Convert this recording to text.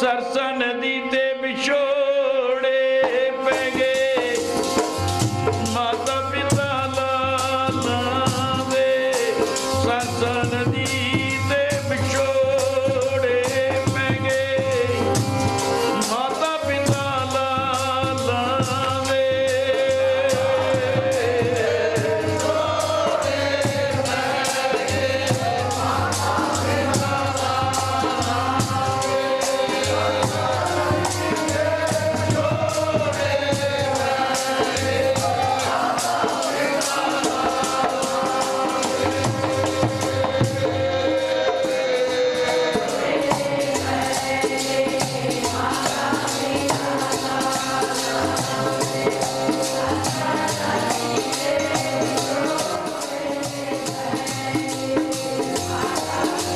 ਸਰਸਾ ਨਦੀ ਤੇ ਵਿਛੋੜੇ ਪੈ ਗਏ। ਮਾਤਾ ਪਿਤਾ ਲਾਲ ਦੇ ਸਰਸਾ ਨਦੀ